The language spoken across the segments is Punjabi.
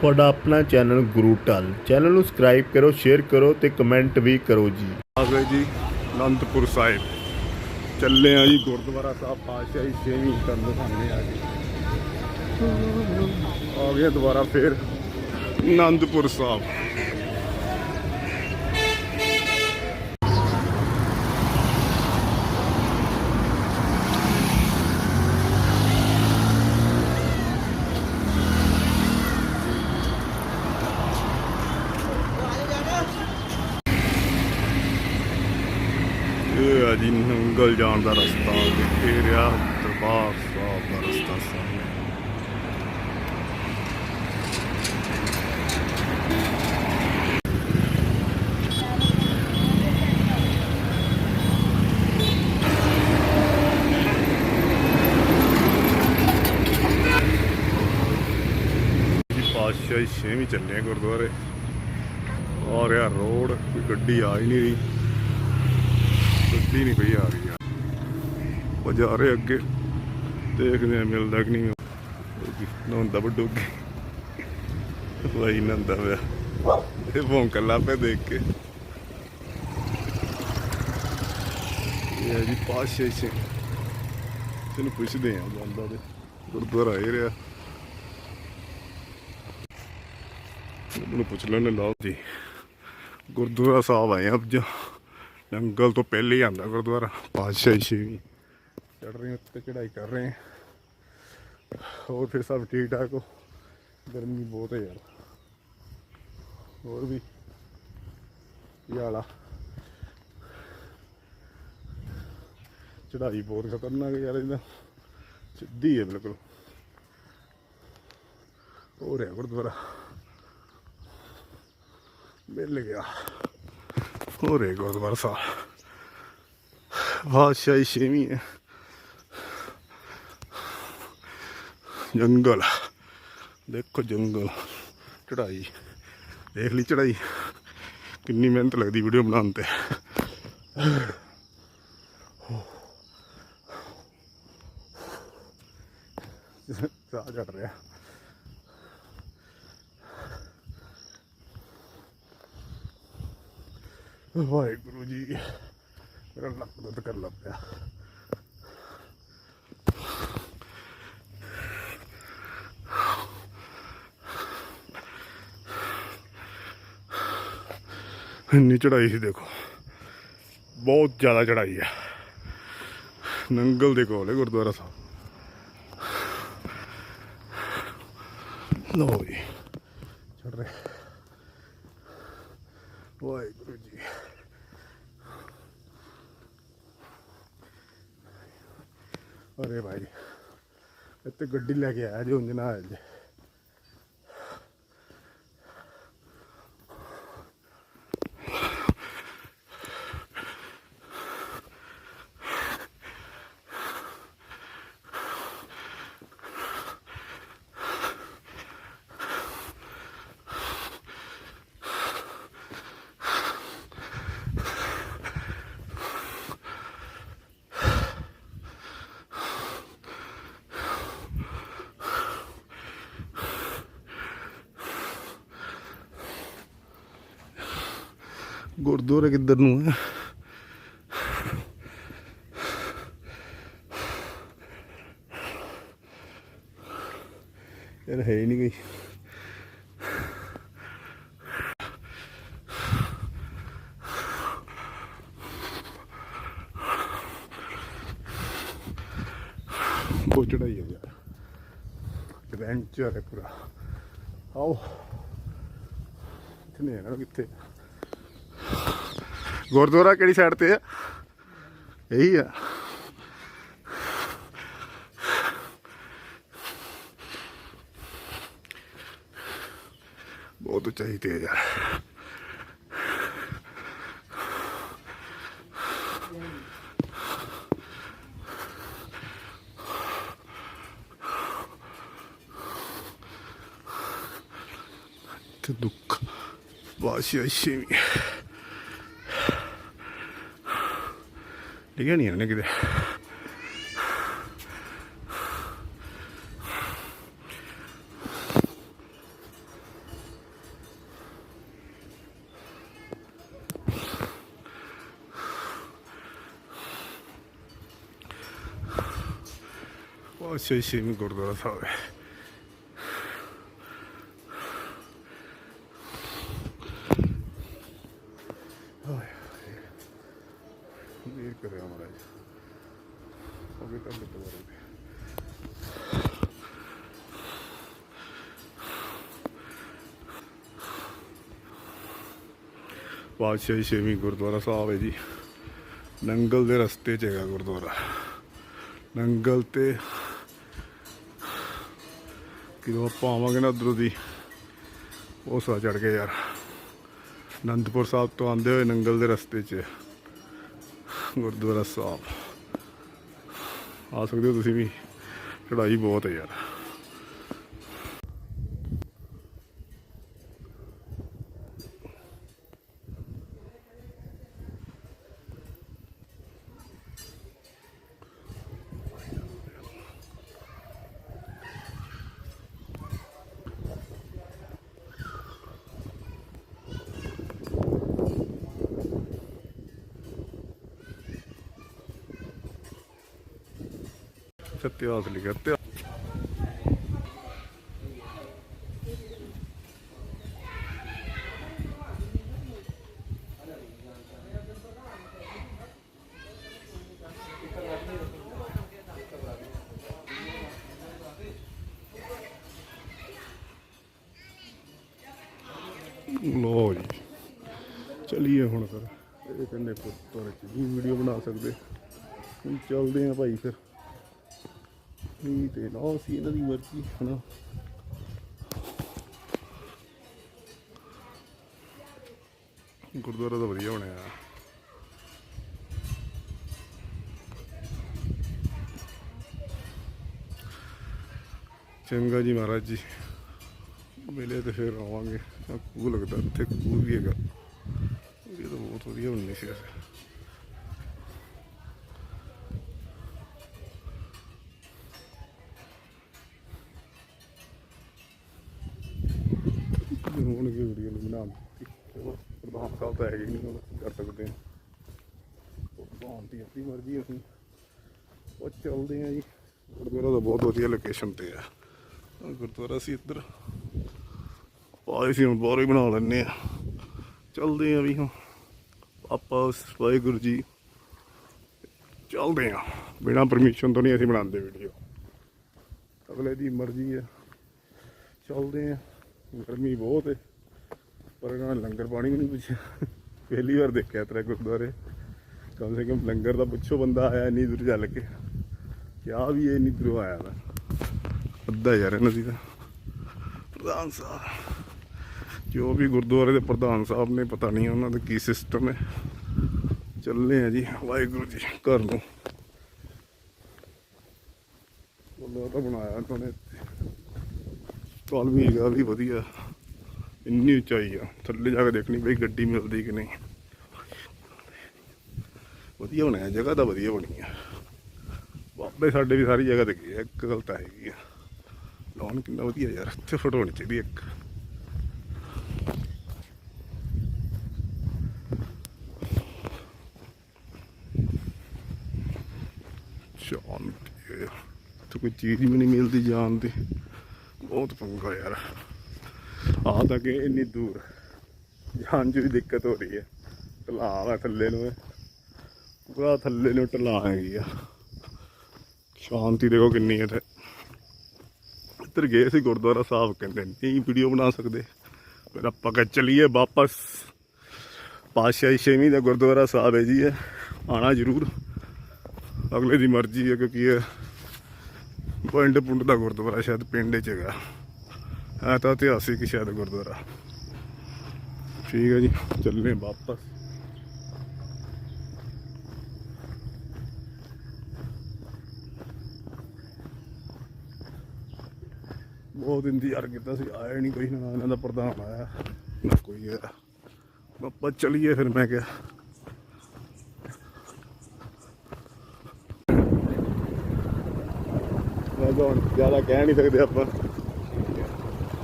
ਤੁਹਾਡਾ ਆਪਣਾ ਚੈਨਲ ਗੁਰੂ ਟਲ ਚੈਨਲ ਨੂੰ ਸਬਸਕ੍ਰਾਈਬ ਕਰੋ, ਸ਼ੇਅਰ ਕਰੋ ਤੇ ਕਮੈਂਟ ਵੀ ਕਰੋ ਜੀ। ਆ ਗਏ ਜੀ ਅਨੰਦਪੁਰ ਸਾਹਿਬ। ਚੱਲੇ ਆ ਜੀ ਗੁਰਦੁਆਰਾ ਸਾਹਿਬ, ਪਾਤਸ਼ਾਹੀ ਛੇਵੀਂ ਕਰਨ ਦਿਖਾਣੇ ਆ ਜੀ। ਆ ਗਏ ਦੁਬਾਰਾ ਫੇਰ ਅਨੰਦਪੁਰ ਸਾਹਿਬ ਇਹ ਆ ਜੀ ਜਾਣ ਦਾ ਰਸਤਾ ਇਹ ਰਿਹਾ ਦਰਬਾਰ ਸਾਹਿਬ ਦਾ ਰਸਤਾ ਸਾਹਮਣੇ। ਪਾਤਸ਼ਾਹੀ ਛੇਵੀਂ ਚੱਲੇ ਆ ਗੁਰਦੁਆਰੇ। ਆ ਰਿਹਾ ਰੋਡ, ਕੋਈ ਗੱਡੀ ਆ ਹੀ ਨਹੀਂ ਰਹੀ। ਗੱਡੀ ਨਹੀਂ ਪਈ ਆ ਰਹੀ ਯਾਰ ਜਾ ਰਹੇ ਅੱਗੇ। ਦੇਖਦੇ ਆ ਮਿਲਦਾ ਕਿ ਨਹੀਂ ਨੰਦਾ ਵੱਡੂ ਵਾਈ ਨੰਦਾ ਵੇ ਇਹ ਭੌਂਕਣ ਲੱਗ ਪਿਆ ਦੇਖ ਕੇ। ਇਹ ਜੀ ਪਾਸ਼ੇ ਸੇ ਤੈਨੂੰ ਪੁੱਛਦੇ ਆ ਜਾਂਦਾ ਤੇ ਗੁਰਦੁਆਰਾ ਇਹ ਰਿਹਾ। ਉਹਨੂੰ ਪੁੱਛ ਲੈਣੇ ਲਾਓ ਜੀ। ਗੁਰਦੁਆਰਾ ਸਾਹਿਬ ਆਏ ਅਬ ਜੋ ਨੰਗਲ ਤੋਂ ਪਹਿਲੇ ਹੀ ਆਂਦਾ ਗੁਰਦੁਆਰਾ। ਪਾਤਸ਼ਾਹੀ ਛੇਵੀਂ ਚੜ ਰਹੇ ਹਾਂ ਉੱਤੇ ਚੜਾਈ ਕਰ ਰਹੇ ਹੋਰ ਫਿਰ ਸਭ ਠੀਕ ਠਾਕ ਹੋ? ਗਰਮੀ ਬਹੁਤ ਹੈ ਯਾਰ। ਹੋਰ ਵੀ? ਯਾਲਾ ਚੜਾਈ ਬਹੁਤ ਖਤਰਨਾਕ ਯਾਰ ਇਹਦਾ। ਸਿੱਧੀ ਹੈ ਬਿਲਕੁਲ। ਹੋ ਰਿਹਾ ਗੁਰਦੁਆਰਾ। ਮਿਲ ਗਿਆ। ਹੋ ਰਿਹਾ ਗੁਰਦੁਆਰਾ ਸਾਹਿਬ। ਬਾਦਸ਼ਾਹੀ ਛੇਵੀਂ ਹੈ। ਜੰਗਲ। ਦੇਖੋ ਜੰਗਲ ਚੜਾਈ ਦੇਖ ਲਈ ਚੜਾਈ ਕਿੰਨੀ ਮਿਹਨਤ ਲੱਗਦੀ ਵੀਡੀਓ ਬਣਾਉਣ ਤੇ। ਸਾਹ ਚੜ ਰਿਹਾ। ਵਾਹਿਗੁਰੂ ਜੀ, ਮੇਰਾ ਲੱਕ ਦਰਦ ਕਰ ਲੱਗ ਪਿਆ। ਇੰਨੀ ਚੜਾਈ ਸੀ ਦੇਖੋ। ਬਹੁਤ ਜ਼ਿਆਦਾ ਚੜਾਈ ਆ। ਨੰਗਲ ਦੇ ਕੋਲ ਹੈ ਗੁਰਦੁਆਰਾ ਸਾਹਿਬ। ਲੋ ਜੀ ਚੜ ਰਹੇ। ਵਾਹਿਗੁਰੂ ਜੀ। ਅਰੇ ਭਾਈ, ਇੱਥੇ ਗੱਡੀ ਲੈ ਕੇ ਆਇਆ ਜੇ ਉਂਝ ਨਾ ਆਇਆ ਜੀ। ਗੁਰਦੁਆਰਾ ਕਿੱਧਰ ਨੂੰ ਹੈ? ਯਾਰ ਹੈ ਹੀ ਨਹੀਂ ਕੋਈ। ਬਹੁਤ ਚੜਾਈ ਹੈ ਯਾਰ। ਐਡਵੈਂਚਰ ਹੈ ਪੂਰਾ। ਆਓ। ਕਿੱਥੇ ਨੇ ਨਾ ਕਿੱਥੇ? ਗੁਰਦੁਆਰਾ ਕਿਹੜੀ ਸਾਈਡ ਤੇ ਆ? ਇਹੀ ਆ। ਬਹੁਤ ਉਚਾਈ ਤੇ ਆ। ਯਾਰ ਤੇ ਦੁੱਖ ਵਾਸ਼ੀ They got sí, sí, mi Córdoba, ¿sabes? ਕਰਿਆ ਮਹਾਰਾਜ ਹੋ ਗਏ ਤਾਂ ਗੁਰਦੁਆਰੇ ਦੇ ਪਾਤਸ਼ਾਹੀ ਛੇਵੀਂ ਗੁਰਦੁਆਰਾ ਸਾਹਿਬ ਹੈ ਜੀ। ਨੰਗਲ ਦੇ ਰਸਤੇ 'ਚ ਹੈਗਾ ਗੁਰਦੁਆਰਾ। ਨੰਗਲ ਤੇ ਕਿਦੋਂ ਆਪਾਂ ਆਵਾਂਗੇ ਨਾ ਉਧਰੋਂ ਦੀ, ਉਹ ਸਾ ਚੜ ਕੇ ਯਾਰ। ਅਨੰਦਪੁਰ ਸਾਹਿਬ ਤੋਂ ਆਉਂਦੇ ਹੋਏ ਨੰਗਲ ਦੇ ਰਸਤੇ 'ਚ। ਗੁਰਦੁਆਰਾ ਸਾਹਿਬ ਆ ਸਕਦੇ ਹੋ ਤੁਸੀਂ ਵੀ। ਚੜਾਈ ਬਹੁਤ ਹੈ ਯਾਰ। ਇਤਿਹਾਸ ਲਿਖਿਆ ਤੇ ਲੋ ਜੀ ਚਲਿਏ ਹੁਣ ਫਿਰ ਇਹ ਕਹਿੰਦੇ ਪੁੱਤਰ ਚ ਵੀਡੀਓ ਬਣਾ ਸਕਦੇ ਹੁਣ ਚੱਲਦੇ ਆ ਭਾਈ ਫਿਰ ਨਹੀਂ ਤੇ ਨਾ ਸੀ ਇਹਨਾਂ ਦੀ ਮਰਜ਼ੀ, ਹਨਾ। ਗੁਰਦੁਆਰਾ ਤਾਂ ਵਧੀਆ ਬਣਿਆ। ਚੰਗਾ ਜੀ ਮਹਾਰਾਜ ਜੀ। ਮਿਲੇ ਤੇ ਫਿਰ ਆਵਾਂਗੇ। ਆਹ ਖੂਹ ਲੱਗਦਾ ਇੱਥੇ ਖੂਹ ਵੀ ਹੈਗਾ। ਇਹ ਤਾਂ ਬਹੁਤ ਵਧੀਆ ਬਣਨੀ ਸੀ ਹੋਣਗੇ ਵੀਡੀਓ ਨੂੰ ਬਣਾ ਚਲੋ, ਪ੍ਰਧਾਨ ਸਾਹਿਬ ਤਾਂ ਹੈਗੇ ਨਹੀਂ ਹੁਣ ਕਰ ਸਕਦੇ ਹਾਂ ਪ੍ਰਧਾਨ ਦੀ ਆਪਣੀ ਮਰਜ਼ੀ ਅਸੀਂ ਉਹ ਚੱਲਦੇ ਆ ਜੀ। ਗੁਰਦੁਆਰਾ ਤਾਂ ਬਹੁਤ ਵਧੀਆ ਲੋਕੇਸ਼ਨ ਤੇ ਆ। ਗੁਰਦੁਆਰਾ ਸੀ ਇੱਧਰ। ਪਾਏ ਸੀ ਹੁਣ ਬਾਹਰੋਂ ਹੀ ਬਣਾ ਲੈਣੇ ਆ। ਚੱਲਦੇ ਆ ਵੀ ਹੁਣ। ਆਪਾਂ ਵਾਹਿਗੁਰੂ ਜੀ ਚੱਲਦੇ ਆ। ਬਿਨਾ ਪਰਮਿਸ਼ਨ ਤੋਂ ਨਹੀਂ ਅਸੀਂ ਬਣਾਉਂਦੇ ਵੀਡੀਓ ਅਗਲੇ ਦੀ ਮਰਜ਼ੀ ਹੈ ਚੱਲਦੇ ਆ। ਗਰਮੀ ਬਹੁਤ ਹੈ ਪਰ ਇਹਨਾਂ ਨੇ ਲੰਗਰ ਪਾਣੀ ਵੀ ਨਹੀਂ ਪੁੱਛਿਆ। ਪਹਿਲੀ ਵਾਰ ਦੇਖਿਆ ਤੇਰਾ ਗੁਰਦੁਆਰੇ। ਕਮ ਸੇ ਕਮ ਲੰਗਰ ਦਾ ਪੁੱਛੋ, ਬੰਦਾ ਆਇਆ ਇੰਨੀ ਦੂਰ ਚੱਲ ਕੇ। ਕਿਆ ਵੀ ਇਹ ਇੰਨੀ ਦੂਰੋਂ ਆਇਆ ਦਾ ਅੱਧਾ ਯਾਰ ਇਹਨਾਂ ਦੀ ਤਾਂ। ਪ੍ਰਧਾਨ ਸਾਹਿਬ। ਜੋ ਵੀ ਗੁਰਦੁਆਰੇ ਦੇ ਪ੍ਰਧਾਨ ਸਾਹਿਬ ਨੇ, ਪਤਾ ਨਹੀਂ ਉਹਨਾਂ ਦਾ ਕੀ ਸਿਸਟਮ ਹੈ। ਚੱਲੇ ਆ ਜੀ, ਵਾਹਿਗੁਰੂ ਜੀ, ਘਰ ਨੂੰ। ਗੁਰਦੁਆਰਾ ਤਾਂ ਬਣਾਇਆ ਉਹਨਾਂ ਕਾਲ ਵੀ ਹੈਗਾ, ਵੀ ਵਧੀਆ। ਇੰਨੀ ਉਚਾਈ ਆ ਥੱਲੇ ਜਾ ਕੇ ਦੇਖਣੀ ਬਈ ਗੱਡੀ ਮਿਲਦੀ ਕਿ ਨਹੀਂ। ਵਧੀਆ ਬਣਿਆ ਜਗ੍ਹਾ ਤਾਂ ਵਧੀਆ ਬਣੀ ਆ। ਬਾਬੇ ਸਾਡੇ ਵੀ ਸਾਰੀ ਜਗ੍ਹਾ ਤੇ ਗਏ ਆ, ਇੱਕ ਗੱਲ ਹੈਗੀ ਆ। ਲਾਉਣ ਕਿੰਨਾ ਵਧੀਆ ਯਾਰ ਇੱਥੇ ਫੋਟੋ ਹੋਣੀ ਚਾਹੀਦੀ ਇੱਕ। ਸ਼ਾਂਤੀ ਤੇ ਕੋਈ ਚੀਜ਼ ਵੀ ਨਹੀਂ ਮਿਲਦੀ ਜਾਨ ਦੀ। ਬਹੁਤ ਪੰਗਾ ਯਾਰ। ਆ ਤਾਂ ਕਿ ਇੰਨੀ ਦੂਰ। ਜਾਣ 'ਚ ਵੀ ਦਿੱਕਤ ਹੋ ਰਹੀ ਹੈ। ਢਲਾਨ ਆ ਥੱਲੇ ਨੂੰ। ਪੂਰਾ ਥੱਲੇ ਨੂੰ ਢਲਾਨ ਹੈਗੀ ਆ। ਸ਼ਾਂਤੀ ਦੇਖੋ ਕਿੰਨੀ ਹੈ ਤੇ ਇੱਧਰ ਗਏ ਸੀ ਗੁਰਦੁਆਰਾ ਸਾਹਿਬ, ਕਹਿੰਦੇ ਨਹੀਂ ਵੀਡੀਓ ਬਣਾ ਸਕਦੇ। ਫਿਰ ਆਪਾਂ ਕਹ ਚਲੀਏ ਵਾਪਸ। ਪਾਤਸ਼ਾਹੀ ਛੇਵੀਂ ਦਾ ਗੁਰਦੁਆਰਾ ਸਾਹਿਬ ਹੈ ਜੀ ਇਹ। ਆਣਾ ਜ਼ਰੂਰ। ਅਗਲੇ ਦੀ ਮਰਜ਼ੀ ਹੈ ਕਿਉਂਕਿ ਇਹ ਪਿੰਡ ਪੁੰਡ ਦਾ ਗੁਰਦੁਆਰਾ ਸ਼ਾਇਦ ਪਿੰਡ 'ਚ ਹੈਗਾ। ਹੈ, ਤਾਂ ਇਤਿਹਾਸਿਕ ਸ਼ਾਇਦ ਗੁਰਦੁਆਰਾ। ਠੀਕ ਹੈ ਜੀ, ਚੱਲਨੇ ਵਾਪਸ। ਬਹੁਤ ਇੰਤਜ਼ਾਰ ਕੀਤਾ ਸੀ, ਆਇਆ ਨਹੀਂ ਕੋਈ, ਨਾ ਇਹਨਾਂ ਦਾ ਪ੍ਰਧਾਨ ਆਇਆ, ਨਾ ਕੋਈ ਆਇਆ। ਆਪਾਂ ਚਲੀਏ ਫਿਰ ਮੈਂ ਕਿਹਾ। ਹੁਣ ਜ਼ਿਆਦਾ ਕਹਿ ਨਹੀਂ ਸਕਦੇ ਆਪਾਂ।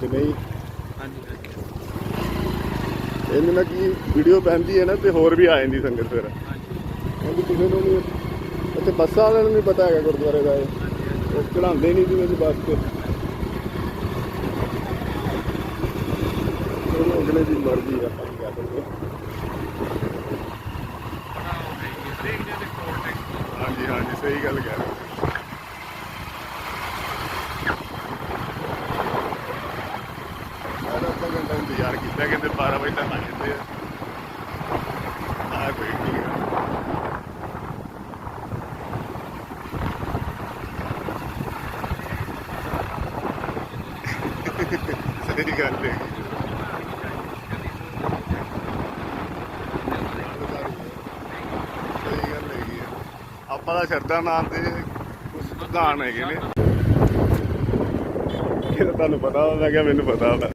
ਤੇ ਨਹੀਂ ਹਾਂਜੀ ਇਹਦੇ ਨਾਲ ਕੀ ਵੀਡੀਓ ਪੈਂਦੀ ਹੈ ਨਾ ਤੇ ਹੋਰ ਵੀ ਆ ਜਾਂਦੀ ਸੰਗਤ ਫਿਰ। ਹਾਂਜੀ। ਕਿਸੇ ਨੂੰ ਨਹੀਂ ਇੱਥੇ ਬੱਸਾਂ ਵਾਲਿਆਂ ਨੂੰ ਨਹੀਂ ਪਤਾ ਹੈਗਾ ਗੁਰਦੁਆਰੇ ਦਾ ਇਹ। ਉਹ ਚੜਾਉਂਦੇ ਨਹੀਂ ਸੀ ਮੈਨੂੰ ਬੱਸ ਤੇ। ਅਗਲੇ ਦੀ ਮਰਜ਼ੀ ਆ ਆਪਾਂ ਕੀ ਕਰ ਸਕਦੇ ਹਾਂਜੀ ਹਾਂਜੀ ਸਹੀ ਗੱਲ ਕਹਿ ਰਹੇ ਹੋ। ਸਾਡਾ ਅੱਧਾ ਘੰਟਾ ਇੰਤਜ਼ਾਰ ਕੀਤਾ ਕਹਿੰਦੇ 12 ਵਜੇ ਤੱਕ ਆ ਜਾਂਦੇ ਆ ਆ ਕੋਈ ਨਹੀਂ ਸਹੀ ਗੱਲ ਹੈ। ਸਹੀ ਗੱਲ ਹੈਗੀ ਆ ਆਪਾਂ ਦਾ ਸ਼ਰਦਾ ਨਾਮ ਤੇ ਕੁਝ ਪ੍ਰਧਾਨ ਹੈਗੇ ਨੇ। ਤੁਹਾਨੂੰ ਪਤਾ ਵਾ ਮੈਂ ਮੈਨੂੰ ਪਤਾ ਹੁੰਦਾ